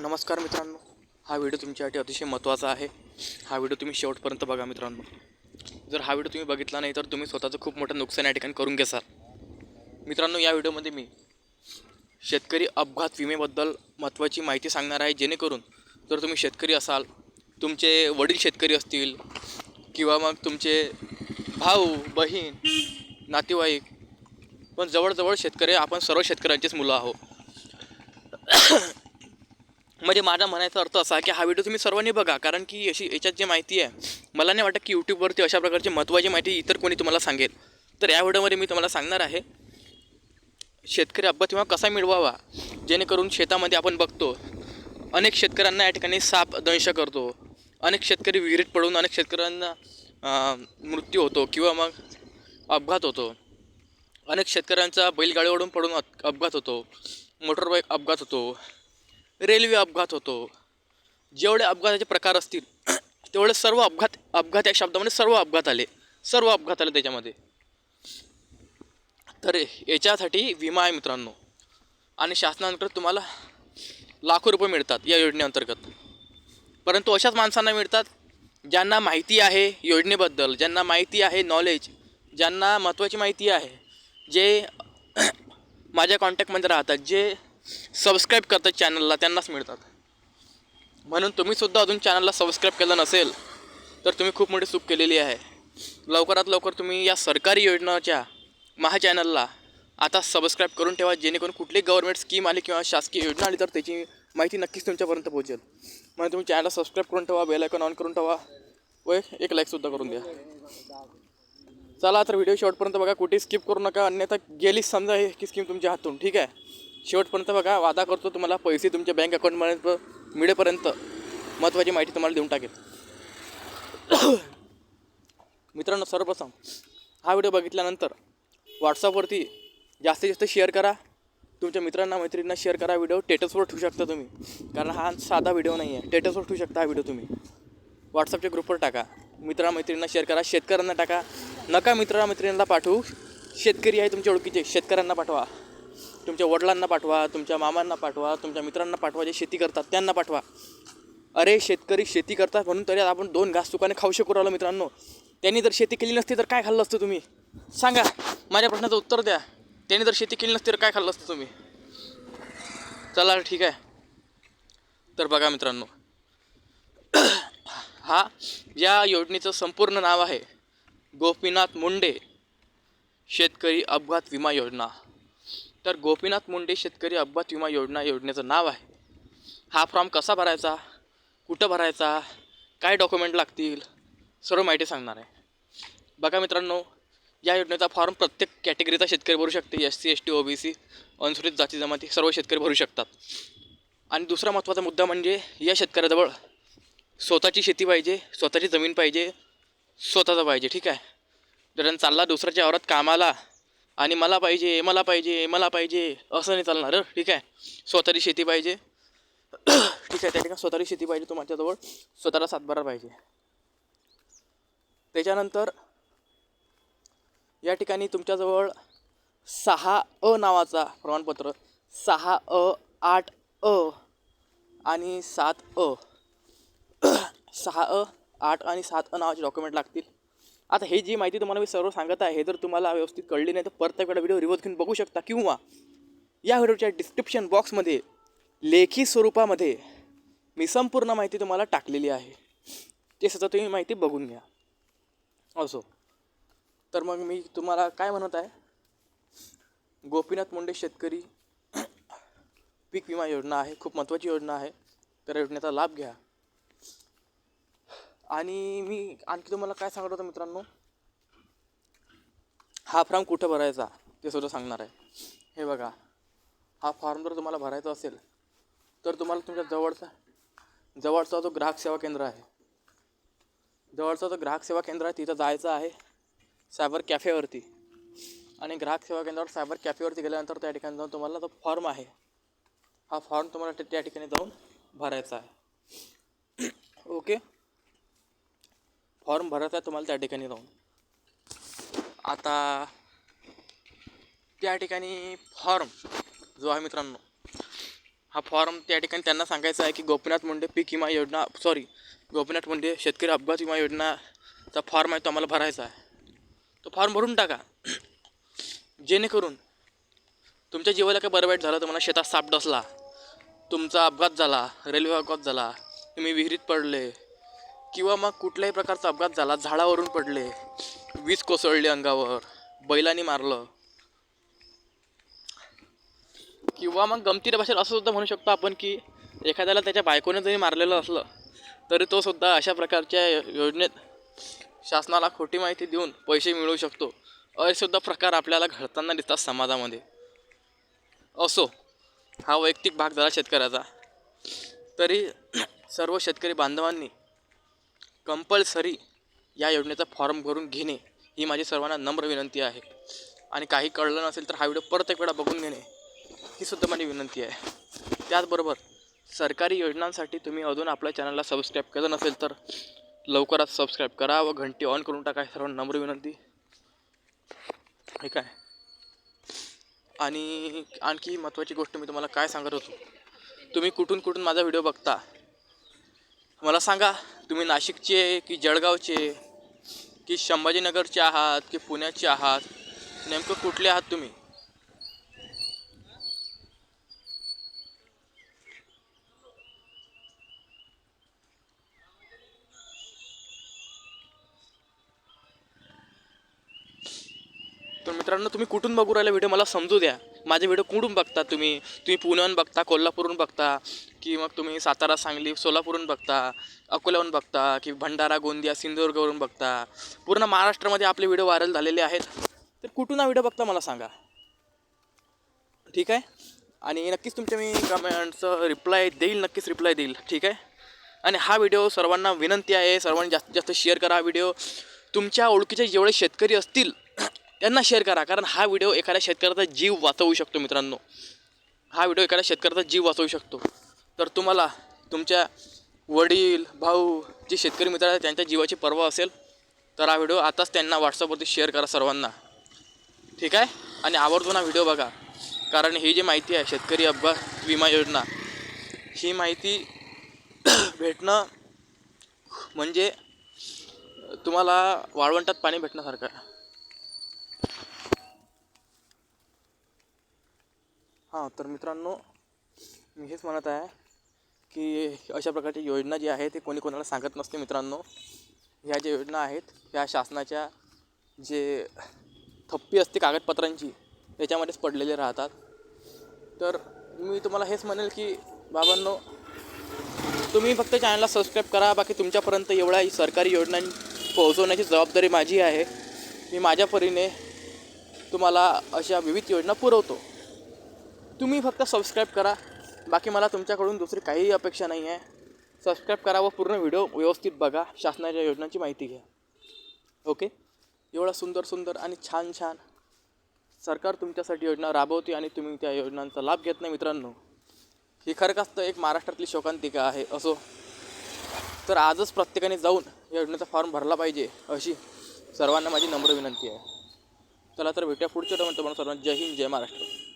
नमस्कार मित्रांनो. हा व्हिडिओ तुमच्यासाठी अतिशय महत्त्वाचा आहे. हा व्हिडिओ तुम्ही शेवटपर्यंत बघा मित्रांनो. जर हा व्हिडिओ तुम्ही बघितला नाही तर तुम्ही स्वतःचं खूप मोठं नुकसान या ठिकाणी करून घेसाल. मित्रांनो या व्हिडिओमध्ये मी शेतकरी अपघात विमेबद्दल महत्त्वाची माहिती सांगणार आहे. जेणेकरून जर तुम्ही शेतकरी असाल तुमचे वडील शेतकरी असतील किंवा मग तुमचे भाऊ बहीण नातेवाईक पण जवळजवळ शेतकरी आपण सर्व शेतकऱ्यांचेच मुलं आहोत. म्हणजे माझा म्हणायचा अर्थ असा की हा व्हिडिओ तुम्ही सर्वांनी बघा कारण की अशी याच्यात जी माहिती आहे मला नाही वाटत की यूट्यूबवरती अशा प्रकारची महत्त्वाची माहिती इतर कोणी तुम्हाला सांगेल. तर या व्हिडिओमध्ये मी तुम्हाला सांगणार आहे शेतकरी अपघात विमा कसा मिळवावा जेणेकरून शेतामध्ये आपण बघतो अनेक शेतकऱ्यांना या ठिकाणी साप दंश करतो अनेक शेतकरी विहिरीत पडून अनेक शेतकऱ्यांना मृत्यू होतो किंवा मग अपघात होतो. अनेक शेतकऱ्यांचा बैलगाडीवरून पडून अपघात होतो मोटरबाईक अपघात होतो. रेल्वे अपघात होतो. जेवढे अपघाताचे प्रकार असतील तेवढे सर्व अपघात अपघात या शब्दामध्ये सर्व अपघात आले. सर्व अपघात आले त्याच्यामध्ये. तर याच्यासाठी विमा आहे मित्रांनो. आणि शासनाकडे तुम्हाला लाखो रुपये मिळतात या योजनेअंतर्गत. परंतु अशाच माणसांना मिळतात ज्यांना माहिती आहे योजनेबद्दल ज्यांना माहिती आहे नॉलेज ज्यांना महत्त्वाची माहिती आहे जे माझ्या कॉन्टॅक्टमध्ये राहतात जे सबस्क्राईब करतात चॅनलला त्यांनाच मिळतात. म्हणून तुम्हीसुद्धा अजून चॅनलला सबस्क्राईब केलं नसेल तर तुम्ही खूप मोठी चूक केलेली आहे. लवकरात लवकर तुम्ही या सरकारी योजनाच्या महा चॅनलला आता सबस्क्राईब करून ठेवा जेणेकरून कुठली गव्हर्नमेंट स्कीम आली किंवा शासकीय योजना आली तर त्याची माहिती नक्कीच तुमच्यापर्यंत पोहोचेल. म्हणून तुम्ही चॅनलला सबस्क्राईब करून ठेवा बेल आयकॉन ऑन करून ठेवा व एक लाईकसुद्धा करून द्या. चला तर व्हिडिओ शेवटपर्यंत बघा कुठे स्किप करू नका अन्यथा गेलीच समजा ही की स्कीम तुमच्या हातून ठीक आहे? शेवटपर्यंत बघा वादा करतो तुम्हाला. पैसे तुमच्या बँक अकाउंटमध्ये मिळेपर्यंत महत्त्वाची माहिती तुम्हाला देऊन टाकेल. मित्रांनो सर्वप्रथम हा व्हिडिओ बघितल्यानंतर व्हॉट्सअपवरती जास्तीत जास्त शेअर करा. तुमच्या मित्रांना मैत्रिणींना शेअर करा व्हिडिओ टेटसवर ठेवू शकता तुम्ही. कारण हा साधा व्हिडिओ नाही आहे टेटसवर ठेवू शकता हा व्हिडिओ तुम्ही. व्हॉट्सअपच्या ग्रुपवर टाका. मित्रा मैत्रिणींना शेअर करा. शेतकऱ्यांना टाका. नका मित्रामैत्रिणींना पाठवू. शेतकरी आहे तुमच्या ओळखीचे. शेतकऱ्यांना पाठवा. तुमच्या वडिलांना पाठवा तुमच्या मामांना पाठवा तुमच्या मित्रांना पाठवा जे शेती करतात त्यांना पाठवा. अरे शेतकरी शेती करतात म्हणून तरी आपण दोन घास चुकाने खाऊ शकू राहिलो मित्रांनो. त्यांनी जर शेती केली नसती तर काय खाल्लं असतं तुम्ही? सांगा माझ्या प्रश्नाचं उत्तर द्या. त्यांनी जर शेती केली नसती तर काय खाल्लं असतं तुम्ही? चला ठीक आहे. तर बघा मित्रांनो. हा या योजनेचं संपूर्ण नाव आहे गोपीनाथ मुंडे शेतकरी अपघात विमा योजना. तर गोपीनाथ मुंडे शेतकरी अपघात विमा योजना योजनेचं नाव आहे. हा फॉर्म कसा भरायचा? कुठं भरायचा? काय डॉक्युमेंट लागतील? सर्व माहिती सांगणार आहे. बघा मित्रांनो या योजनेचा फॉर्म प्रत्येक कॅटेगरीचा शेतकरी भरू शकते. S C S T O B C अनुसूचित जाती जमाती सर्व शेतकरी भरू शकतात. आणि दुसरा महत्त्वाचा मुद्दा म्हणजे या शेतकऱ्याजवळ स्वतःची शेती पाहिजे स्वतःची जमीन पाहिजे स्वतःचं पाहिजे. ठीक आहे? जर चालला दुसऱ्याच्या आवरात कामाला आणि मला पाहिजे मला पाहिजे मला पाहिजे असं नाही चालणार ठीक आहे? स्वतःची शेती पाहिजे. ठीक आहे त्या ठिकाणी स्वतःची शेती पाहिजे तुमच्याजवळ. स्वतःला सातबारा पाहिजे. त्याच्यानंतर या ठिकाणी तुमच्याजवळ सहा अ नावाचा प्रमाणपत्र सहा अ आठ अ आणि सात अ. सहा अ आठ आणि सात अ नावाचे डॉक्युमेंट लागतील. आता हे जी माहिती तुम्हाला मी सर्व सांगत आहे हे जर तुम्हाला व्यवस्थित कळली नाही तर परत एकदा व्हिडिओ रिवर्स घेऊन बघू शकता. किंवा या व्हिडिओच्या डिस्क्रिप्शन बॉक्समध्ये लेखी स्वरूपामध्ये मी संपूर्ण माहिती तुम्हाला टाकलेली आहे. ते सुद्धा तुम्ही माहिती बघून घ्या. असो. तर मग मी तुम्हाला काय म्हणत आहे? गोपीनाथ मुंडे शेतकरी पीक विमा योजना आहे खूप महत्त्वाची योजना आहे. तर योजनेचा लाभ घ्या. आणि मी आणखी तुम्हाला काय सांगत होतो मित्रांनो? हा फॉर्म कुठं भरायचा? ते सुद्धा सांगणार आहे. हे बघा. हा फॉर्म जर तुम्हाला भरायचा असेल तर तुम्हाला तुमच्या जवळचा जवळचा जो ग्राहक सेवा केंद्र आहे जवळचा जो ग्राहक सेवा केंद्र आहे तिथं जायचं आहे सायबर कॅफेवरती. आणि ग्राहक सेवा केंद्रावर सायबर कॅफेवरती गेल्यानंतर त्या ठिकाणी जाऊन तुम्हाला जो फॉर्म आहे हा फॉर्म तुम्हाला त्या- त्या ठिकाणी जाऊन भरायचा आहे. ओके? फॉर्म भरायचा आहे तुम्हाला त्या ठिकाणी जाऊन. आता त्या ठिकाणी फॉर्म जो आहे मित्रांनो हा फॉर्म त्या ठिकाणी त्यांना सांगायचा आहे की गोपीनाथ मुंडे पीक विमा योजना सॉरी गोपीनाथ मुंडे शेतकरी अपघात विमा योजनाचा फॉर्म आहे तो आम्हाला भरायचा आहे. तो फॉर्म भरून टाका. जेणेकरून तुमच्या जीवाला काय बरं वाईट झालं तुम्हाला शेतात साप डसला तुमचा अपघात झाला रेल्वे अपघात झाला तुम्ही विहिरीत पडले किंवा मग कुठल्याही प्रकारचा अपघात झाला झाडावरून पडले वीज कोसळली अंगावर बैलानी मारलं किंवा मग गमतीर भाषेत असं सुद्धा म्हणू शकतो आपण की एखाद्याला त्याच्या बायकोने जरी मारलेलं असलं तरी तो सुद्धा अशा प्रकारच्या योजनेत शासनाला खोटी माहिती देऊन पैसे मिळवू शकतो. असेसुद्धा प्रकार आपल्याला घडताना दिसतात समाजामध्ये. असो हा वैयक्तिक भाग झाला शेतकऱ्याचा. तरी सर्व शेतकरी बांधवांनी कंपल्सरी या योजनेचा फॉर्म भरून घेणे ही माझी सर्वांना नम्र विनंती आहे. आणि काही कळलं नसेल तर हा व्हिडिओ परत एक वेळा बघून घेणे ही सुद्धा माझी विनंती आहे. त्याचबरोबर सरकारी योजनांसाठी तुम्ही अजून आपल्या चॅनलला सबस्क्राईब केलं नसेल तर लवकरात सबस्क्राईब करा व घंटी ऑन करून टाका सर्व सर्वांना नम्र विनंती. ठीक आहे आणि आणखी महत्त्वाची गोष्ट मी तुम्हाला काय सांगत होतो? तुम्ही कुठून कुठून माझा व्हिडिओ बघता? मला सांगा. तुम्ही नाशिकचे की जळगावचे की संभाजीनगरचे आहात की पुण्याचे आहात नेमकं कुठले आहात तुम्ही? तर मित्रांनो तुम्ही कुठून बघू राहिला व्हिडिओ मला समजू द्या. माझे व्हिडिओ कुठून बघता तुम्ही? तुम्ही पुण्याहून बघता कोल्हापूरहून बघता की मग तुम्ही सातारा सांगली सोलापूरहून बघता अकोल्याहून बघता की भंडारा गोंदिया सिंधुदुर्गवरून बघता? पूर्ण महाराष्ट्रामध्ये आपले व्हिडिओ व्हायरल झालेले आहेत. तर कुठून हा व्हिडिओ बघता मला सांगा? ठीक आहे? आणि नक्कीच तुमच्या मी कमेंटचं रिप्लाय देईल नक्कीच रिप्लाय देईल. ठीक आहे? आणि हा व्हिडिओ सर्वांना विनंती आहे सर्वांनी जास्तीत जास्त शेअर करा हा व्हिडिओ तुमच्या ओळखीचे जेवढे शेतकरी असतील त्यांना शेअर करा कारण हा व्हिडिओ एखाद्या शेतकऱ्याचा जीव वाचवू शकतो मित्रांनो. हा व्हिडिओ एखाद्या शेतकऱ्याचा जीव वाचवू शकतो. तर तुम्हाला तुमच्या वडील भाऊ जे शेतकरी मित्र आहेत त्यांच्या जीवाची पर्वा असेल तर हा व्हिडिओ आताच त्यांना व्हॉट्सअपवरती शेअर करा सर्वांना. ठीक आहे? आणि आवर्जून हा व्हिडिओ बघा. कारण ही जी माहिती आहे शेतकरी अपघात विमा योजना ही माहिती भेटणं म्हणजे तुम्हाला वाळवंटात पाणी भेटण्यासारखं आहे. हां तर मित्रांनो मी हेच म्हणत आहे की अशा प्रकारची योजना जी आहे ते कोणी कोणाला सांगत नसते मित्रांनो. ह्या ज्या योजना आहेत ह्या शासनाच्या जे थप्पी असते कागदपत्रांची त्याच्यामध्येच पडलेले राहतात. तर मी तुम्हाला हेच म्हणेल की बाबांनो तुम्ही फक्त चॅनलला सबस्क्राईब करा बाकी तुमच्यापर्यंत एवढ्या सरकारी योजना पोहोचवण्याची जबाबदारी माझी आहे. मी माझ्या परीने तुम्हाला अशा विविध योजना पुरवतो. तुम्ही फक्त सबस्क्राईब करा. बाकी मला तुमच्याकडून दुसरी काहीही अपेक्षा नाही आहे. सबस्क्राईब करा व पूर्ण व्हिडिओ व्यवस्थित बघा. शासनाच्या योजनांची माहिती घ्या. ओके एवढा सुंदर सुंदर आणि छान छान. सरकार तुमच्यासाठी योजना राबवते आणि तुम्ही त्या योजनांचा लाभ घेत नाही मित्रांनो. ही खरंच तर एक महाराष्ट्रातली शोकांतिका आहे. असो. तर आजच प्रत्येकाने जाऊन या योजनेचा फॉर्म भरला पाहिजे अशी सर्वांना माझी नम्र विनंती आहे. चला तर भेटूया पुढच्या टोमॅटो सर्वांना जय हिंद जय महाराष्ट्र.